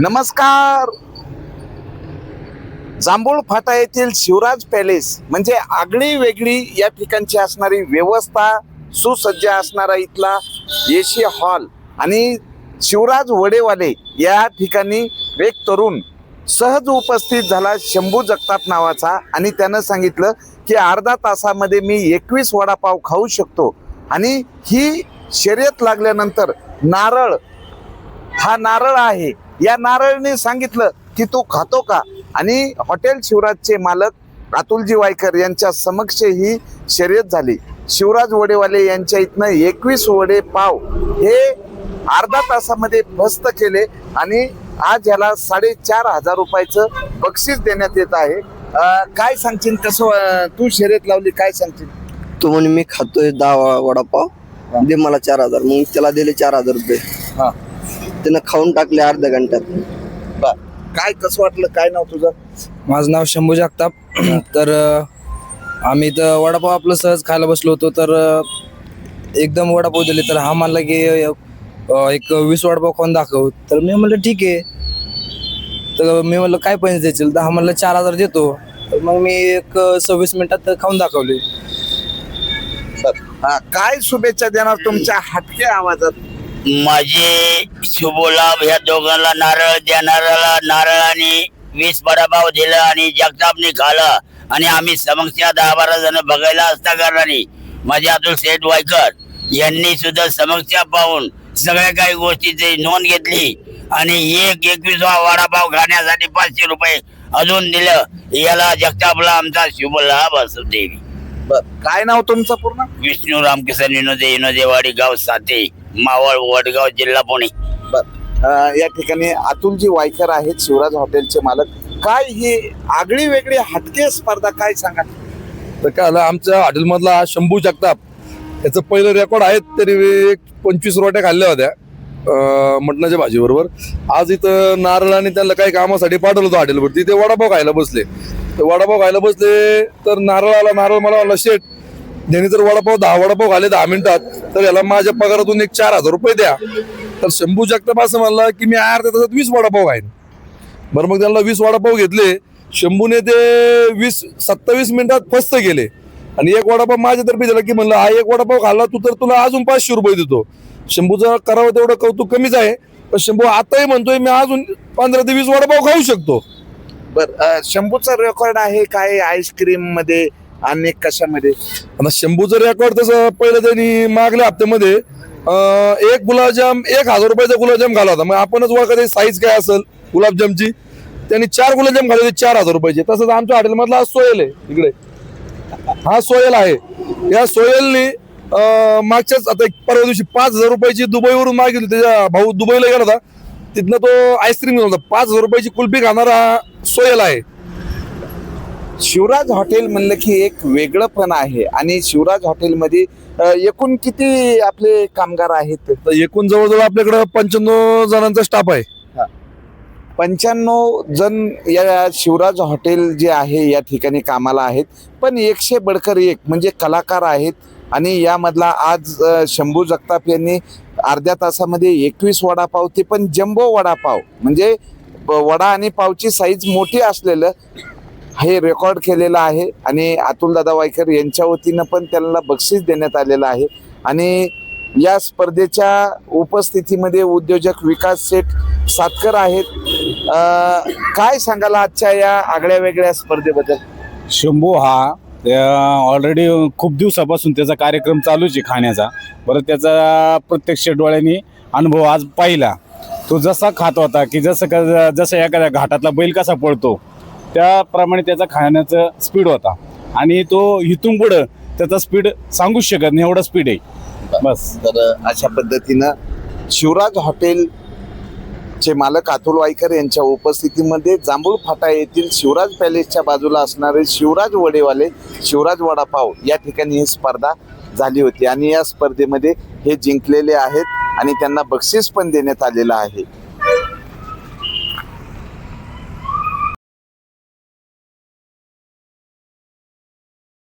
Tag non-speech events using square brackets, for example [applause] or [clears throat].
नमस्कार. जांभूळ फाटा येथील शिवराज पॅलेस म्हणजे आगळी वेगळी या ठिकाणची असणारी व्यवस्था सुसज्ज असणारा इथला एशी हॉल आणि शिवराज वडेवाले या ठिकाणी एक तरुण सहज उपस्थित झाला शंभू जगताप नावाचा आणि त्यानं सांगितलं की अर्धा तासामध्ये मी एकवीस वडापाव खाऊ शकतो. आणि ही शर्यत लागल्यानंतर नारळ हा नारळ आहे. या नारळने सांगितलं की तू खातो का? आणि हॉटेल शिवराजचे मालक अतुलजी वायकर यांच्या समक्ष ही शर्यत झाली. शिवराज वडेवाले यांच्या इथनं एकवीस वडे पाव हे अर्धा तासामध्ये फस्त केले आणि आज याला साडेचार हजार रुपयाचं बक्षीस देण्यात येत आहे. काय सांगशील? कसं तू शर्यत लावली? काय सांगशील? तो म्हणे मी खातोय दहा वडापाव दे मला चार हजार. मग त्याला दिले चार हजार रुपये. हा. त्यानं खाऊन टाकले अर्ध्या घंट्यात. बर काय कसं वाटलं? काय नाव तुझं? माझं नाव शंभू जगताप. [clears throat] तर अ, आम्ही तर वडापाव आपलं सहज खायला बसलो होतो तर अ, एकदम वडापाव दिले. तर हा म्हणला की अ, एक वीस वडापाव खाऊन दाखव. तर मी म्हणलं ठीक आहे. तर मी म्हणलं काय पैसे द्यायचे तर हा म्हणलं चार हजार देतो. तर मग मी एक अ, सव्वीस मिनिटात खाऊन दाखवले. बर. हा काय शुभेच्छा देणार तुमच्या हटके आवाजात? माझे शुभलाभ ह्या दोघांना नारळ त्या नारळाला नारळाने वीस वडापाव दिलं आणि जगतापने खाला. आणि आम्ही समक्षा दहा बारा जण बघायला असता कारणाने माझे अतुल सेठ वायकर यांनी सुद्धा समक्षा पाहून सगळ्या काही गोष्टीची नोंद घेतली. आणि एक एकवीसवा वडापाव खाण्यासाठी पाचशे रुपये अजून दिलं. याला जगतापला आमचा शुभ लाभ असू देवी बर काय नाव तुमचं पूर्ण? विष्णू रामकिसन विनोदे विनोदेवाडी गाव साते. मावळ वडगाव जिल्हा पुणे. अं, या ठिकाणी अतुलजी वायकर आहेत शिवराज हॉटेलचे मालक. काय ही आगळी वेगळी हटके स्पर्धा काय सांगा? तर काय झालं आमच्या हॉटेलमधला शंभू जगताप याचं पहिलं रेकॉर्ड आहेत तरी एक पंचवीस रोट्या खाल्ल्या होत्या अं, मटणाच्या भाजीबरोबर. आज इथं नारळ आणि त्यांना काही कामासाठी पाठवलं होतं हॉटेलवरती. ते वडापाव खायला बसले. ते वडापाव खायला बसले तर नारळ आला नारळ मला म्हणला शेट ज्यांनी जर वडापाव दहा वडापाव खाले दहा मिनिटात तर याला माझ्या पगारातून एक चार हजार रुपये द्या. तर शंभू जगताप असं म्हणला की मी अर्ध्या तासात वीस वडापाव खाईन. बरं मग त्यांना वीस वडापाव घेतले. शंभूने ते वीस सत्तावीस मिनिटात फस्त गेले आणि एक वडापाव माझ्यातर्फे दिला की म्हणलं हा एक वडापाव खाल्ला तू तर तुला अजून पाचशे रुपये देतो. शंभूचं करावं तेवढं कौतुक कमीच आहे. पण शंभू आताही म्हणतोय मी अजून पंधरा ते वीस वडापाव खाऊ शकतो. बर शंभूचा रेकॉर्ड आहे काय आईस्क्रीममध्ये? आणि कशामध्ये? आता शंभूचं रेकॉर्ड तसं पहिलं त्यांनी मागल्या हप्त्यामध्ये अं, एक गुलाबजाम एक हजार रुपयाचा गुलाबजाम घाला होता. मग आपणच ओळखा साईज काय असेल गुलाबजामची. त्यांनी चार गुलाबजाम घालले होते चार हजार रुपयाचे. तसंच आमच्या हॉटेलमधला सोयल आहे इकडे. हा सोयल आहे. या सोयलनी अं, मागच्याच आता एक परवा दिवशी पाच हजार रुपयाची दुबईवरून मागितली. त्याच्या भाऊ दुबईला गेला होता. तिथनं तो आईस्क्रीम घेऊन होता. पाच हजार रुपयाची कुल्फी खाणारा सोयल आहे. शिवराज हॉटेल म्हणलं की एक वेगळं पण आहे. आणि शिवराज हॉटेलमध्ये एकूण किती आपले कामगार आहेत? तर एकूण जवळजवळ आपल्याकडं पंच्याण्णव जणांचा स्टाफ आहे. पंच्याण्णव जण या शिवराज हॉटेल जे आहे या ठिकाणी कामाला आहेत. पण एकशे बडकर एक म्हणजे कलाकार आहेत. आणि यामधला आज शंभू जगताप यांनी अर्ध्या तासामध्ये एकवीस वडापाव ते पण जम्बो वडापाव. म्हणजे वडा आणि पावची साईज मोठी असलेलं हे रेकॉर्ड केलेलं आहे आणि अतुल दादा वायकर यांच्या वतीनं पण त्यांना बक्षीस देण्यात आलेलं आहे. आणि या स्पर्धेच्या उपस्थितीमध्ये उद्योजक विकास शेठ सातकर आहेत. काय सांगाल आजच्या या आगळ्या वेगळ्या स्पर्धेबद्दल? शंभू हा ऑलरेडी खूप दिवसापासून त्याचा कार्यक्रम चालूच आहे खाण्याचा. बरं त्याचा प्रत्यक्ष डोळ्यांनी अनुभव आज पाहिला. तो जसा खात होता की जसं का जसं एखाद्या घाटातला बैल कसा पळतो त्याप्रमाणे त्याचा खाण्याचं स्पीड होता. आणि तो इथून पुढं त्याचा स्पीड सांगूच शकत नाही एवढा स्पीड आहे. बस. तर अशा पद्धतीनं शिवराज हॉटेलचे मालक अतुल वायकर यांच्या उपस्थितीमध्ये जांभूळ फाटा येथील शिवराज पॅलेसच्या बाजूला असणारे शिवराज वडेवाले शिवराज वडापाव या ठिकाणी ही स्पर्धा झाली होती. आणि या स्पर्धेमध्ये हे जिंकलेले आहेत आणि त्यांना बक्षीस पण देण्यात आलेलं आहे.